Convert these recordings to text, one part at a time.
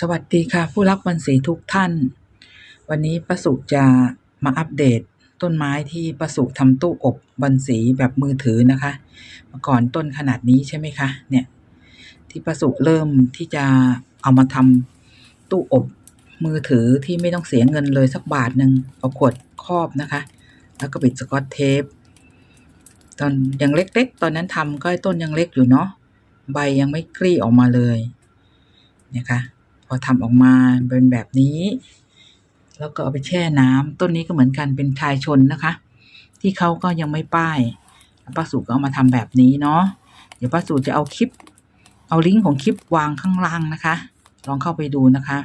สวัสดีค่ะ ผู้รักบอนสีทุกท่าน วันนี้ป้าสุจะมาอัปเดตต้นไม้ที่ป้าสุทำตู้อบบอนสีแบบมือถือนะคะเมื่อก่อนต้นขนาดนี้ใช่ไหมคะเนี่ย ที่ป้าสุเริ่มที่จะเอามาทำตู้อบมือถือที่ไม่ต้องเสียเงินเลยสักบาทหนึ่งเอาขวดครอบนะคะ แล้วก็ปิดสกอตเทปตอนยังเล็กๆ ตอนนั้นทำก็ต้นยังเล็กอยู่เนาะใบยังไม่กรี้ออกมาเลยนะคะ พอทำออกมาเป็นแบบนี้ แล้วก็เอาไปแช่น้ำต้นนี้ก็เหมือนกันเป็นชายชนนะคะ ที่เขาก็ยังไม่ป้ายป้าสุก็เอามาทำแบบนี้เนาะเดี๋ยวป้าสุจะเอาคลิป เอาลิงก์ของคลิปวางข้างล่างนะคะ ลองเข้าไปดูนะคะ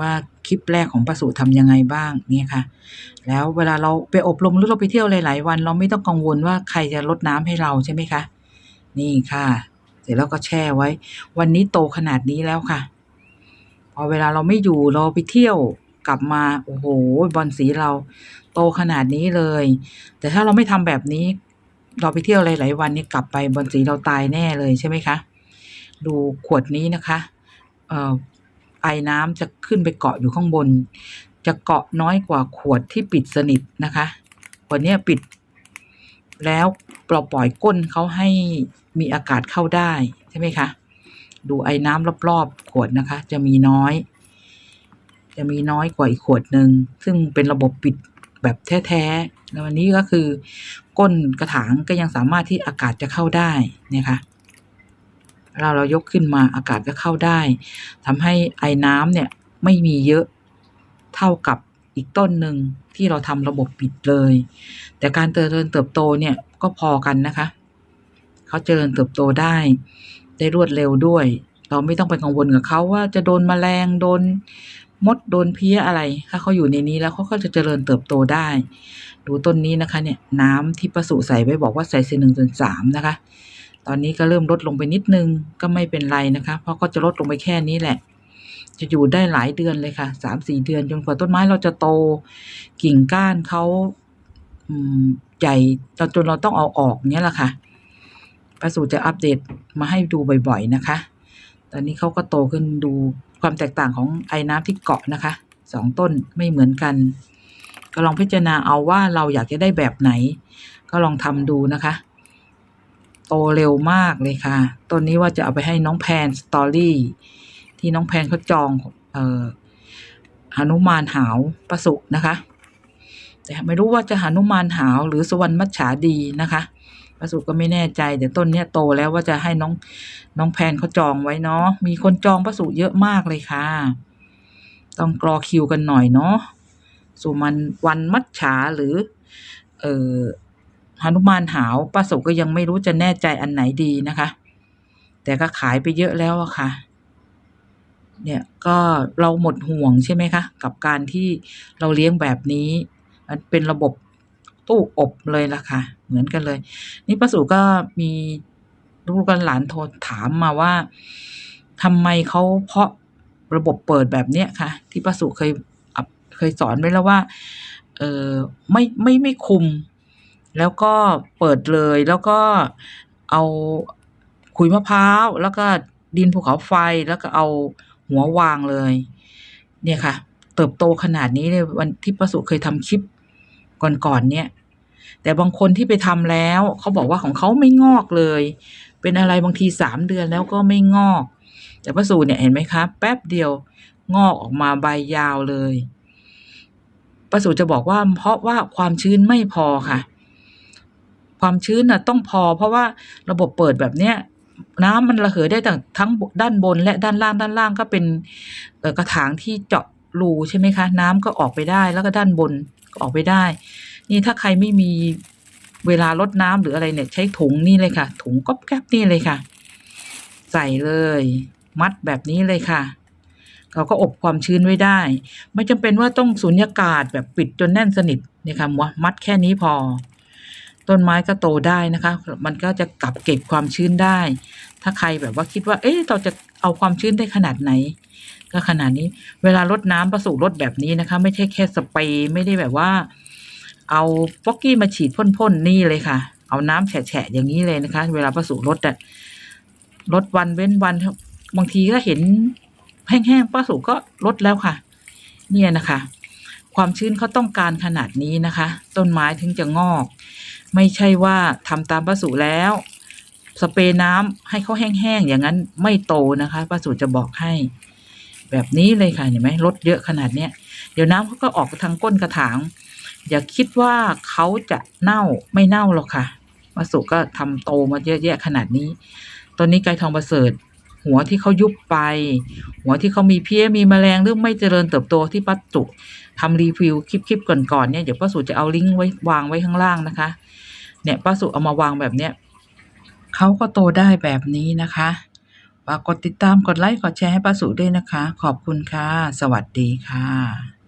ว่าคลิปแรกของป้าสุทำยังไงบ้างเนี่ยค่ะ แล้วเวลาเราไปอบรมหรือเราไปเที่ยวหลาย ๆ วัน เราไม่ต้องกังวลว่าใครจะลดน้ำให้เราใช่ไหมคะนี่ค่ะ เสร็จแล้วก็แช่ไว้ วันนี้โตขนาดนี้แล้วค่ะ อเวลาเราไม่อยู่เราไปเที่ยวกลับมาโอ้โหบอลสีเราโตขนาดนี้เลย แต่ถ้าเราไม่ทำแบบนี้ เราไปเที่ยวหลาย ๆ วันนี้กลับไปบอลสีเราตายแน่เลยใช่ไหมคะ ดูขวดนี้นะคะเอ่อไอน้ำจะขึ้นไปเกาะอยู่ข้างบน จะเกาะน้อยกว่าขวดที่ปิดสนิทนะคะขวดนี้ปิด แล้วเราปล่อยก้นเขาให้มีอากาศเข้าได้ใช่ไหมคะ ดูไอ้น้ำรอบๆขวดนะคะ จะมีน้อย จะมีน้อยกว่าอีกขวดหนึ่งซึ่งเป็นระบบปิดแบบแท้ๆแล้ววันนี้ก็คือ ก้นกระถางก็ยังสามารถที่อากาศจะเข้าได้นี่ค่ะเราเรายกขึ้นมาอากาศก็เข้าได้ทำให้ไอ้น้ำเนี่ยไม่มีเยอะเท่ากับอีกต้นหนึ่งที่เราทำระบบปิดเลย แต่การเจริญเติบโตเนี่ยก็พอกันนะคะ เขาเจริญเติบโตได้ ได้รวดเร็วด้วย เราไม่ต้องไปกังวลกับเขาว่าจะโดนแมลงโดนมดโดนเพี้ยอะไร ถ้าเขาอยู่ในนี้แล้วเขาก็จะเจริญเติบโตได้ ดูต้นนี้นะคะ เนี่ยน้ำที่ประสูใส่ไว้บอกว่าใส่เซนหนึ่งส่วนสามนะคะ ตอนนี้ก็เริ่มลดลงไปนิดนึงก็ไม่เป็นไรนะคะ เพราะก็จะลดลงไปแค่นี้แหละ จะอยู่ได้หลายเดือนเลยค่ะสามสี่เดือนจนกว่าต้นไม้เราจะโตกิ่งก้านเขาใหญ่จนเราต้องเอาออกเนี้ยแหละค่ะ ประสูจะอัปเดตมาให้ดูบ่อยๆนะคะ ตอนนี้เขาก็โตขึ้นดูความแตกต่างของไอ้น้ำที่เกาะนะคะสองต้นไม่เหมือนกัน ก็ลองพิจารณาเอาว่าเราอยากจะได้แบบไหน ก็ลองทำดูนะคะ โตเร็วมากเลยค่ะ ต้นนี้ว่าจะเอาไปให้น้องแพนสตอรี่ที่น้องแพนเขาจองเอ่อหนุมานหาวประสุนะคะ แต่ไม่รู้ว่าจะหนุมานหาวหรือสวรรณมัจฉาดีนะคะ ประสุก็ไม่แน่ใจแต่ต้นเนี้ยโตแล้วว่าจะให้น้องน้องแพนเขาจองไว้เนาะ มีคนจองประสุเยอะมากเลยค่ะ ต้องกรอคิวกันหน่อยเนาะ สุมันวันมัจฉาหรือ เอ่อหนุมานหาวป้าสุก็ยังไม่รู้จะแน่ใจอันไหนดีนะคะ แต่ก็ขายไปเยอะแล้วอะค่ะ เนี่ยก็เราหมดห่วงใช่ไหมคะ กับการที่เราเลี้ยงแบบนี้มันเป็นระบบ ตู้อบเลยล่ะค่ะ เหมือนกันเลย นี่ป้าสุก็มีลูกกันหลานโทรถามมาว่าทำไมเขาเพาะระบบเปิดแบบเนี้ยค่ะ ที่ป้าสุเคยเคยสอนไว้แล้วว่า เออไม่ไม่ไม่คุม แล้วก็เปิดเลยแล้วก็เอาขุยมะพร้าวแล้วก็ดินภูเขาไฟแล้วก็เอาหัววางเลย เนี่ยค่ะ เติบโตขนาดนี้เลยวันที่ประสุเคยทำคลิปก่อนๆเนี่ย แต่บางคนที่ไปทำแล้วเขาบอกว่าของเขาไม่งอกเลย เป็นอะไรบางทีสามเดือนแล้วก็ไม่งอก แต่ประสูเนี่ยเห็นไหมคะแป๊บเดียวงอกออกมาใบยาวเลยประสูจะบอกว่าเพราะว่าความชื้นไม่พอค่ะ ความชื้นน่ะต้องพอ เพราะว่าระบบเปิดแบบเนี้ยน้ำมันระเหยได้ทั้งทั้งด้านบนและด้านล่างด้านล่างก็เป็นกระถางที่เจาะรูใช่ไหมคะ น้ำก็ออกไปได้แล้วก็ด้านบนก็ออกไปได้ นี่ถ้าใครไม่มีเวลาลดน้ำหรืออะไรเนี่ย ใช้ถุงนี่เลยค่ะ ถุงก๊อบแก๊บนี่เลยค่ะ ใส่เลย มัดแบบนี้เลยค่ะ เราก็อบความชื้นไว้ได้ ไม่จำเป็นว่าต้องสูญญากาศแบบปิดจนแน่นสนิทนี่ค่ะมัดแค่นี้พอ ต้นไม้ก็โตได้นะคะ มันก็จะกลับเก็บความชื้นได้ ถ้าใครแบบว่าคิดว่า เอ๊ะเราจะเอาความชื้นได้ขนาดไหน ก็ขนาดนี้ เวลาลดน้ำประสูรดแบบนี้นะคะ ไม่ใช่แค่สเปรย์ไม่ได้แบบว่า เอาป๊อกกี้มาฉีดพ่นๆนี่เลยค่ะ เอาน้ำแฉะๆอย่างนี้เลยนะคะ เวลาประสูรดอะลดวันเว้นวันบางทีก็เห็นแห้งๆป้าสุก็ลดแล้วค่ะ เนี่ยนะคะ ความชื้นเขาต้องการขนาดนี้นะคะ ต้นไม้ถึงจะงอก ไม่ใช่ว่าทำตามป้าสุแล้ว สเปรย์น้ำให้เขาแห้งๆอย่างนั้นไม่โตนะคะป้าสุจะบอกให้ แบบนี้เลยค่ะเห็นไหมลดเยอะขนาดเนี้ยเดี๋ยวน้ำเขาก็ออกทางก้นกระถาง อย่าคิดว่าเขาจะเน่าไม่เน่าหรอกค่ะป้าสุก็ทำโตมาเยอะแยะขนาดนี้ ตอนนี้ไก่ทองประเสริฐ หัวที่เขายุบไป หัวที่เขามีเพี้ยมีแมลงหรือไม่เจริญเติบโตที่ป้าสุทำรีวิวคลิปๆก่อนๆเนี่ยเดี๋ยวป้าสุจะเอาลิงก์ไว้วางไว้ข้างล่างนะคะ เนี่ยป้าสุเอามาวางแบบเนี้ยเขาก็โตได้แบบนี้นะคะฝากกดติดตามกดไลค์กดแชร์ให้ป้าสุด้วยนะคะ ขอบคุณค่ะ สวัสดีค่ะ